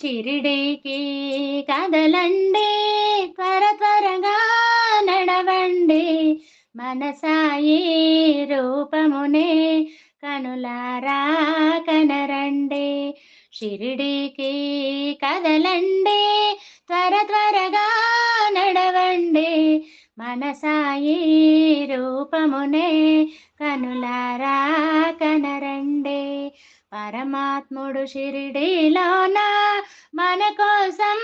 షిరిడీకి కదలండి త్వర త్వరగా నడవండి. మనసాయి రూపమునే కనులారా కనరండి. షిరిడీకి కదలండి త్వర త్వరగా నడవండి. మనసాయి రూపమునే కనులారా కనరండి పరమాత్ముడు షిరిడీలోన మన కోసం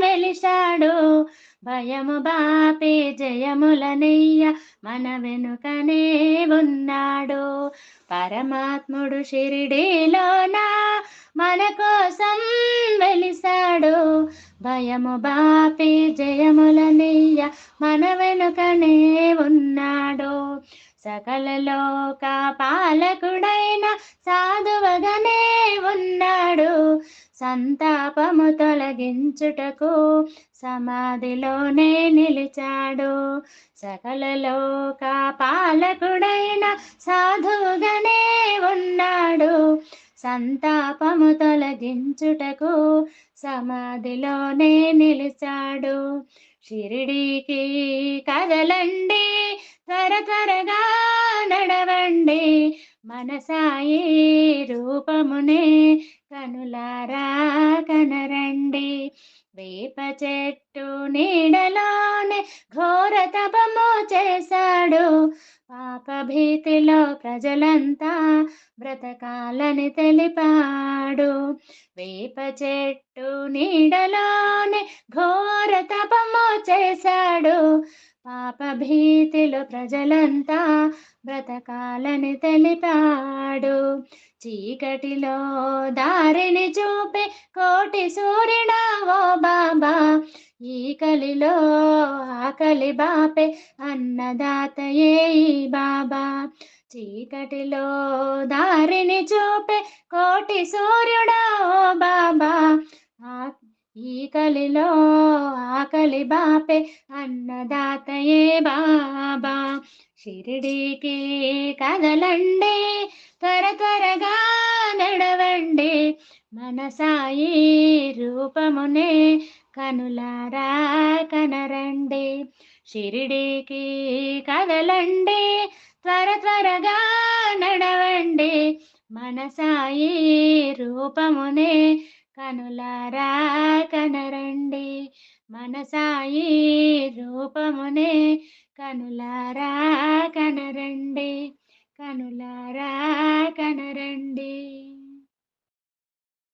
వెలిశాడు. భయము బాపే జయములనయ్య మన వెనుకనే ఉన్నాడు. పరమాత్ముడు షిరిడీలోన మన కోసం వెలిశాడు. భయము బాపే జయములనయ్య మన వెనుకనే ఉన్నాడు. సకల లోక సాధువగానే ఉన్నాడు. సంతాపము తొలగించుటకు సమాధిలోనే నిలిచాడు. సకల లోక పాలకుడైన సాధువుగానే ఉన్నాడు. సంతాపము తొలగించుటకు సమాధిలోనే నిలిచాడు. షిరిడీకి కదలండి త్వర త్వరగా నడవండి. మనసాయి రూపమునే కనులారా కనరండి. వేప చెట్టు నీడలోనే ఘోర తపము చేశాడు. పాప భీతిలో ప్రజలంతా బ్రతకాలని తెలిపాడు. వేప చెట్టు నీడలోనే ఘోర తపము చేశాడు. పాపభీతిలో ప్రజలంతా బ్రతకాలని తెలిపాడు. చీకటిలో దారిని చూపే కోటి సూర్యుడా ఓ బాబా. ఈ కలిలో ఆకలి బాపే అన్నదాతయే ఈ బాబా. చీకటిలో దారిని చూపే కోటి సూర్యుడా ఓ బాబా. ఈ కలిలో ఆకలి బాపే అన్నదాతయే బాబా. షిరిడీకి కదలండి త్వర త్వరగా నడవండి. మనసాయి రూపమునే కనులారా కనరండి. షిరిడీకి కదలండి త్వర త్వరగా నడవండి. మనసాయి రూపమునే కనులారా కనరండి. మనసాయి రూపమునే. కనులారా కనరండి. కనులారా